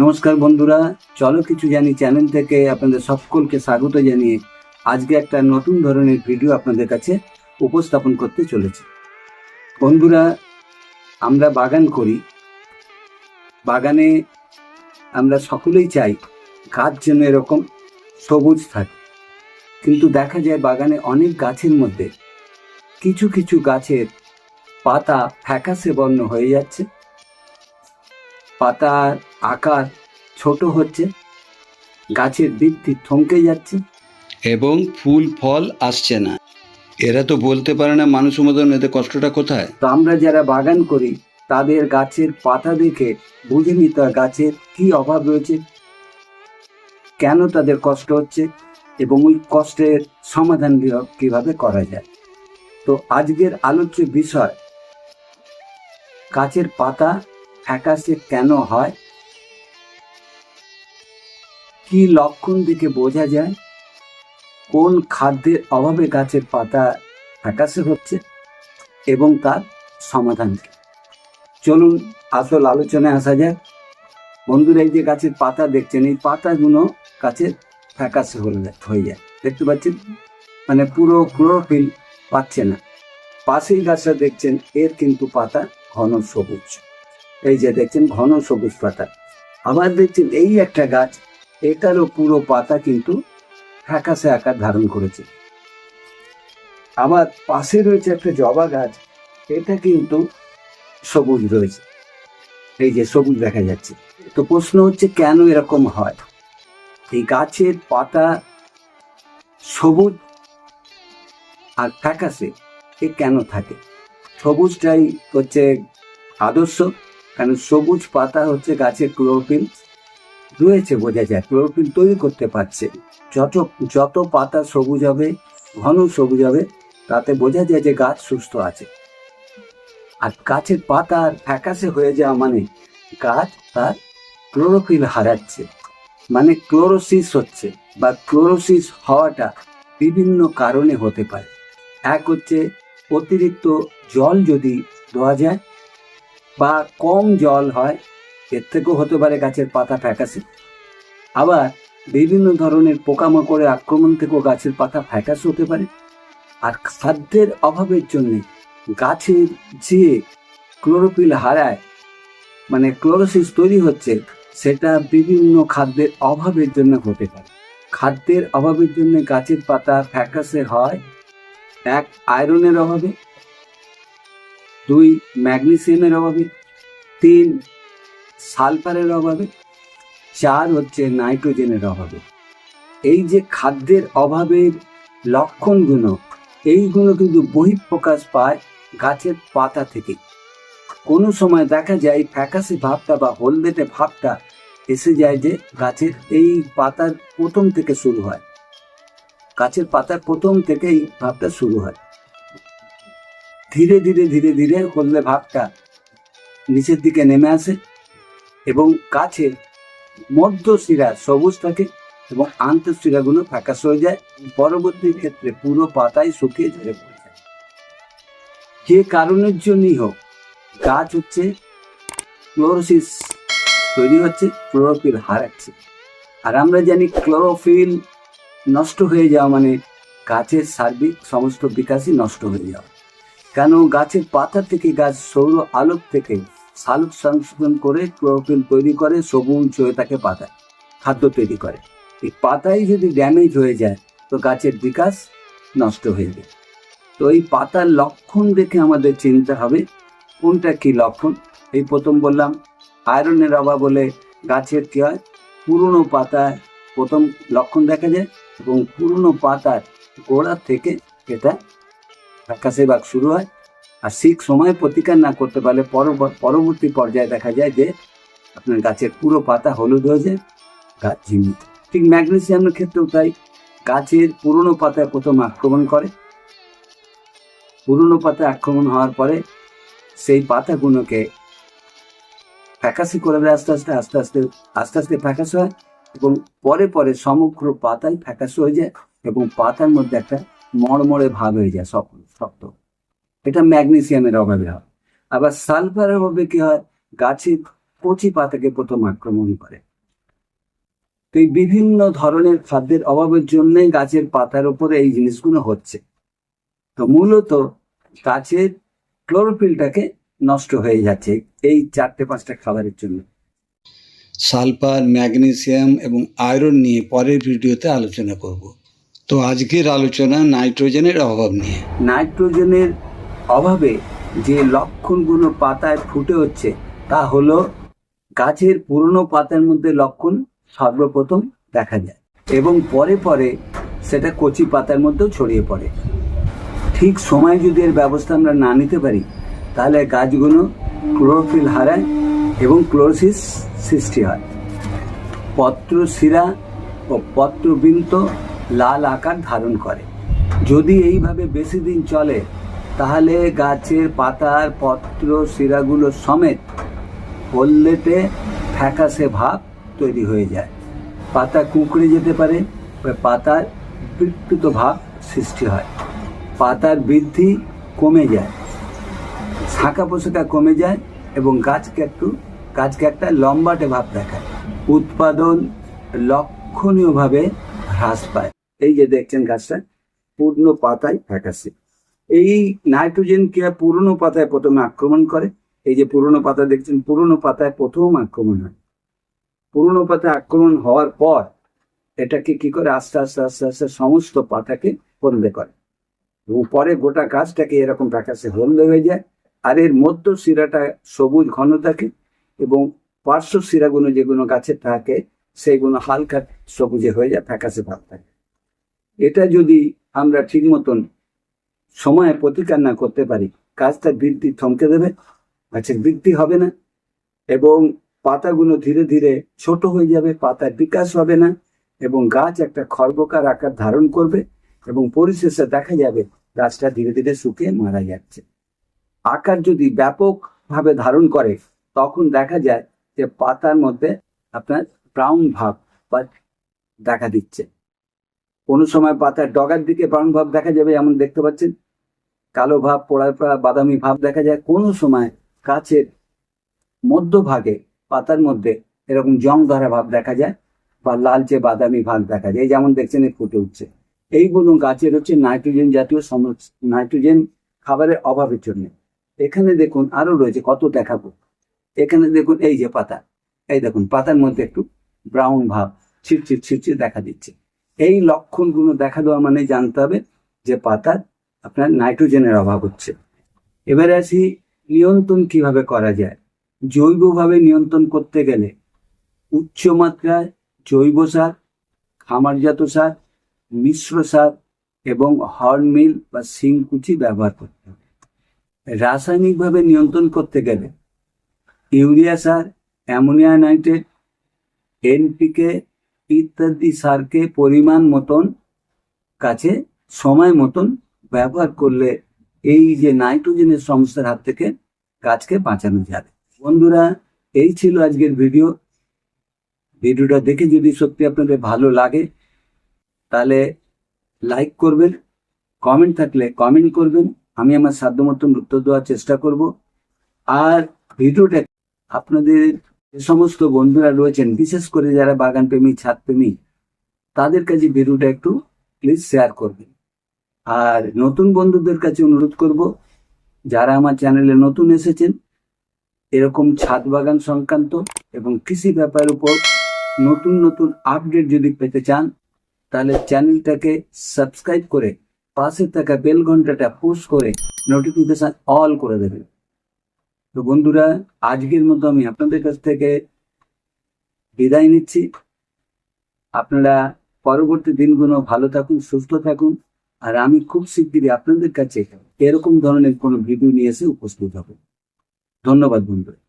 নমস্কার বন্ধুরা, চলো কিছু জানি চ্যানেল থেকে আপনাদের সকলকে স্বাগত জানিয়ে আজকে একটা নতুন ধরনের ভিডিও আপনাদের কাছে উপস্থাপন করতে চলেছে। বন্ধুরা, আমরা বাগান করি। বাগানে আমরা সকলেই চাই গাছ যেন এরকম সবুজ থাকে। কিন্তু দেখা যায় বাগানে অনেক গাছের মধ্যে কিছু কিছু গাছের পাতা ফ্যাকাশে বর্ণ হয়ে যাচ্ছে। পাতার আকার ছোট হচ্ছে গাছের বৃদ্ধি থমকে যাচ্ছে। এবং ফুল ফল আসছে না। এরা তো বলতে পারে না মানুষ মতন এতে কষ্টটা কোথায়। তো আমরা যারা বাগান করি তাদের গাছের পাতা দেখে বুঝে নিতে হয় গাছের কি অভাব রয়েছে কেন তাদের কষ্ট হচ্ছে এবং ওই কষ্টের সমাধান কিভাবে- কীভাবে করা যায়। তো আজকের আলোচ্য বিষয় গাছের পাতা ফ্যাকাশে কেন হয়? কি লক্ষণ দেখে বোঝা যায়? কোন খাদ্যের অভাবে গাছের পাতা ফ্যাকাশে হচ্ছে এবং তার সমাধান কি? চলুন আসল আলোচনায় আসা যাক। বন্ধুরা, এই যে গাছের পাতা দেখছেন, এই পাতাগুলো গাছের ফ্যাকাশে হয়ে যায় হয়ে যায়। দেখতে পাচ্ছেন? মানে পুরো ক্লোরোফিল পাচ্ছে না। পাশেই গাছটা দেখছেন, এর কিন্তু পাতা ঘন সবুজ। এই যে দেখছেন, ঘন সবুজ পাতা। আবার দেখছেন, এই একটা গাছ এটারও পুরো পাতা কিন্তু ফ্যাকাশে আকার ধারণ করেছে। আবার পাশে রয়েছে একটা জবা গাছ, এটা কিন্তু সবুজ রয়েছে। এই যে সবুজ দেখা যাচ্ছে। তো প্রশ্ন হচ্ছে, কেন এরকম হয়? এই গাছের পাতা সবুজ আর ফ্যাকাশে এ কেন থাকে? সবুজটাই হচ্ছে আদর্শ, কারণ সবুজ পাতা হচ্ছে গাছের ক্লোরোফিল রয়েছে বোঝা যায় ক্লোরোফিল তৈরি করতে পারছে। যত যত পাতা সবুজ হবে, ঘন সবুজ হবে, তাতে বোঝা যায় যে গাছ সুস্থ আছে। আর গাছের পাতা ফ্যাকাশে হয়ে যাওয়া মানে গাছ তার ক্লোরোফিল হারাচ্ছে। মানে ক্লোরোসিস হচ্ছে বা ক্লোরোসিস হওয়াটা বিভিন্ন কারণে হতে পারে। এক হচ্ছে অতিরিক্ত জল যদি দেওয়া যায় বা কম জল হয় এর থেকেও হতে পারে গাছের পাতা ফ্যাকাশে আবার বিভিন্ন ধরনের পোকামাকড়ের আক্রমণ থেকেও গাছের পাতা ফ্যাকাশে হতে পারে। আর খাদ্যের অভাবের জন্য গাছের যে ক্লোরোফিল হারায় মানে ক্লোরোসিস তৈরি হচ্ছে, সেটা বিভিন্ন খাদ্যের অভাবের জন্য হতে পারে। খাদ্যের অভাবের জন্য গাছের পাতা ফ্যাকাশে হয় এক আয়রনের অভাবে, দুই ম্যাগনেসিয়ামের অভাবে, তিন সালফারের অভাবে, চার হচ্ছে নাইট্রোজেনের অভাবে। এই যে খাদ্যের অভাবের লক্ষণগুলো, এইগুলো কিন্তু বহিঃপ্রকাশ পায় গাছের পাতা থেকে। কোনো সময় দেখা যায় ফ্যাকাশে ভাবটা বা হলদেটে ভাবটা এসে যায় যে গাছের এই পাতার প্রথম থেকে শুরু হয়। গাছের পাতার প্রথম থেকেই ভাবটা শুরু হয়। ধীরে ধীরে ধীরে ধীরে হলদে ভাবটা নিচের দিকে নেমে আসে। এবং গাছের মধ্য শিরা সবুজ থাকে এবং আন্তঃশিরাগুলো ফ্যাকাশ হয়ে যায়। পরবর্তী ক্ষেত্রে পুরো পাতাই শুকিয়ে ঝরে পড়ে যায়। যে কারণের জন্যই হোক, গাছ হচ্ছে ক্লোরোসিস, তৈরি হচ্ছে ক্লোরোফিল হারাচ্ছে আর আমরা জানি ক্লোরোফিল নষ্ট হয়ে যাওয়া মানে গাছের সার্বিক সমস্ত বিকাশই নষ্ট হয়ে যাওয়া। কেন গাছের পাতা থেকে গাছ সৌর আলোক থেকে সালোক সংশোধন করে ক্লোরোফিল তৈরি করে, সবুজ হয়ে থাকে পাতায়, খাদ্য তৈরি করে। এই পাতাই যদি ড্যামেজ হয়ে যায়, তো গাছের বিকাশ নষ্ট হয়ে যায়। তো এই পাতার লক্ষণ দেখে আমাদের চিনতে হবে, কোনটা কি লক্ষণ? এই প্রথম বললাম আয়রনের অভাব বলে গাছের কী হয়? পুরনো পাতায় প্রথম লক্ষণ দেখা যায় এবং পুরনো পাতার গোড়া থেকে এটা ফ্যাকাশে ভাগ শুরু হয়। আর ঠিক সময়ে প্রতিকার না করতে পারলে পরব- পরবর্তী পর্যায়ে দেখা যায় যে আপনার গাছের পুরো পাতা হলুদ হয়ে যায় গাছ যায়। ঠিক ম্যাগনেসিয়ামের ক্ষেত্রেও তাই। গাছের পুরনো পাতায় প্রথম আক্রমণ করে। পুরনো পাতায় আক্রমণ হওয়ার পরে সেই পাতাগুলোকে ফ্যাকাশে করে দেয়, আস্তে আস্তে আস্তে আস্তে আস্তে আস্তে ফ্যাকাশে হয় এবং পরে পরে সমগ্র পাতাই ফ্যাকাশে হয়ে যায় এবং পাতার মধ্যে একটা মড়মড়ে ভাব হয়ে যায় শক্ত শক্ত। এটা ম্যাগনেসিয়ামের অভাবে হয়। আবার সালফারের অভাবে কি হয়? গাছের কচি পাতাকে প্রথম আক্রমণ করে। তো এই বিভিন্ন ধরনের খাদ্যের অভাবের জন্যই গাছের পাতার উপরে এই জিনিসগুলো হচ্ছে। তো মূলত গাছের ক্লোরোফিলটাকে নষ্ট হয়ে যাচ্ছে এই চারটে পাঁচটা খাবারের জন্য। সালফার ম্যাগনেসিয়াম এবং আয়রন নিয়ে পরের ভিডিওতে আলোচনা করব। তো আজকের আলোচনা নাইট্রোজেনের অভাব নিয়ে। নাইট্রোজেনের অভাবে যে লক্ষণগুলো পাতায় ফুটে হচ্ছে, তা হলো গাছের পুরনো পাতার মধ্যে লক্ষণ সর্বপ্রথম দেখা যায় এবং পরে পরে সেটা কচি পাতার মধ্যেও ছড়িয়ে পড়ে। ঠিক সময় যদি এর ব্যবস্থা আমরা না নিতে পারি, তাহলে গাছগুলো ক্লোরোফিল হারায় এবং ক্লোরোসিস সৃষ্টি হয়। পত্র শিরা ও পত্রবৃন্ত লাল আকার ধারণ করে। যদি এইভাবে বেশি দিন চলে তাহলে গাছের পাতার পত্র শিরাগুলো সমেত হলদেটে ফ্যাকাসে ভাব তৈরি হয়ে যায়। পাতা কুঁকড়ে যেতে পারে পাতার বিকৃত ভাব সৃষ্টি হয়। পাতার বৃদ্ধি কমে যায়। শাখা পোশাকা কমে যায় এবং গাছকে একটু, গাছকে একটা লম্বাটে ভাব দেখায়। উৎপাদন লক্ষণীয়ভাবে হ্রাস পায়। এই যে দেখছেন গাছটা, পূর্ণ পাতায় ফ্যাকাসে এই নাইট্রোজেন কি হয় পুরনো পাতায় প্রথমে আক্রমণ করে, এই যে পুরনো পাতা দেখছেন, পুরনো পাতায় প্রথম আক্রমণ হয়। পুরনো পাতায় আক্রমণ হওয়ার পর এটাকে কি করে? আস্তে আস্তে আস্তে আস্তে সমস্ত পাতাকে হলদে করে। পরে গোটা গাছটাকে এরকম ফ্যাকাসে হলদে হয়ে যায়। আর এর মধ্য শিরাটা সবুজ ঘন থাকে এবং পার্শ্ব শিরাগুলো যেগুলো গাছে থাকে সেইগুলো হালকা সবুজে হয়ে যায় ফ্যাকাসে ভাব থাকে। এটা যদি আমরা ঠিক মতন সময়ে প্রতিকার না করতে পারি গাছটার বৃদ্ধি থমকে দেবে গাছের বৃদ্ধি হবে না এবং পাতাগুলো ধীরে ধীরে ছোট হয়ে যাবে, পাতার বিকাশ হবে না এবং গাছ একটা খর্বকার আকার ধারণ করবে এবং পরিশেষে দেখা যাবে গাছটা ধীরে ধীরে শুকিয়ে মারা যাচ্ছে। আকার যদি ব্যাপকভাবে ধারণ করে, তখন দেখা যায় যে পাতার মধ্যে আপনার ব্রাউন ভাব বা দেখা দিচ্ছে। কোনো সময় পাতার ডগার দিকে ব্রাউন ভাব দেখা যাবে, এমন দেখতে পাচ্ছেন? কালো ভাব পোড়া পোড়া বাদামি ভাব দেখা যায় কোনো সময় গাছের মধ্যভাগে, পাতার মধ্যে এরকম জং ধরা ভাব দেখা যায় বা লালচে বাদামি ভাব দেখা যায়। যেমন দেখছেন ফুটে উঠছে। এইগুলো গাছের হচ্ছে নাইট্রোজেন জাতীয় নাইট্রোজেন খাবারের অভাবের জন্য। এখানে দেখুন আরও রয়েছে, কত দেখাবো। এখানে দেখুন এই যে পাতা। এই দেখুন, পাতার মধ্যে একটু ব্রাউন ভাব ছিটছিট ছিটছিট দেখা দিচ্ছে। এই লক্ষণগুলো দেখা দেওয়া মানে জানতে হবে যে পাতার আপনার নাইট্রোজেনের অভাব হচ্ছে। এবারে আসি নিয়ন্ত্রণ কীভাবে করা যায়? জৈবভাবে নিয়ন্ত্রণ করতে গেলে উচ্চ মাত্রায় জৈব সার, খামারজাত সার, মিশ্র সার এবং হর্নমিল বা শিংকুচি ব্যবহার করতে হবে। রাসায়নিকভাবে নিয়ন্ত্রণ করতে গেলে ইউরিয়া সার, অ্যামোনিয়া নাইট্রেট, এনপিকে ইত্যাদি সারকে পরিমাণ মতন কাছে, সময় মতন ব্যবহার করলে এই যে নাইট্রোজেনের সমস্যার হাত থেকে গাছকে বাঁচানো যাবে। বন্ধুরা, এই ছিল আজকের ভিডিও। ভিডিওটা দেখে যদি সত্যি আপনাদের ভালো লাগে, তাহলে লাইক করবেন, কমেন্ট থাকলে কমেন্ট করবেন। আমি আমার সাধ্য মতন উত্তর দেওয়ার চেষ্টা করব। আর ভিডিওটা আপনাদের যে সমস্ত বন্ধুরা রয়েছেন, বিশেষ করে যারা বাগান প্রেমী ছাদ প্রেমী তাদের কাছে ভিডিওটা একটু প্লিজ শেয়ার করবেন। আর নতুন বন্ধুদের কাছে অনুরোধ করব, যারা আমার চ্যানেলে নতুন এসেছেন, এরকম ছাদ বাগান সংক্রান্ত এবং কৃষি ব্যাপারের উপর নতুন নতুন আপডেট যদি পেতে চান, তাহলে চ্যানেলটাকে সাবস্ক্রাইব করে পাশে থাকা বেল ঘন্টাটা পুশ করে নোটিফিকেশন অল করে দেবেন। তো বন্ধুরা, আজকের মতো আমি আপনাদের কাছ থেকে বিদায় নিচ্ছি। আপনারা পরবর্তী দিনগুলো ভালো থাকুন, সুস্থ থাকুন। আর আমি খুব শিগগিরই আপনাদের কাছে এরকম ধরনের কোনো ভিডিও নিয়ে এসে উপস্থিত হব। ধন্যবাদ বন্ধুরা।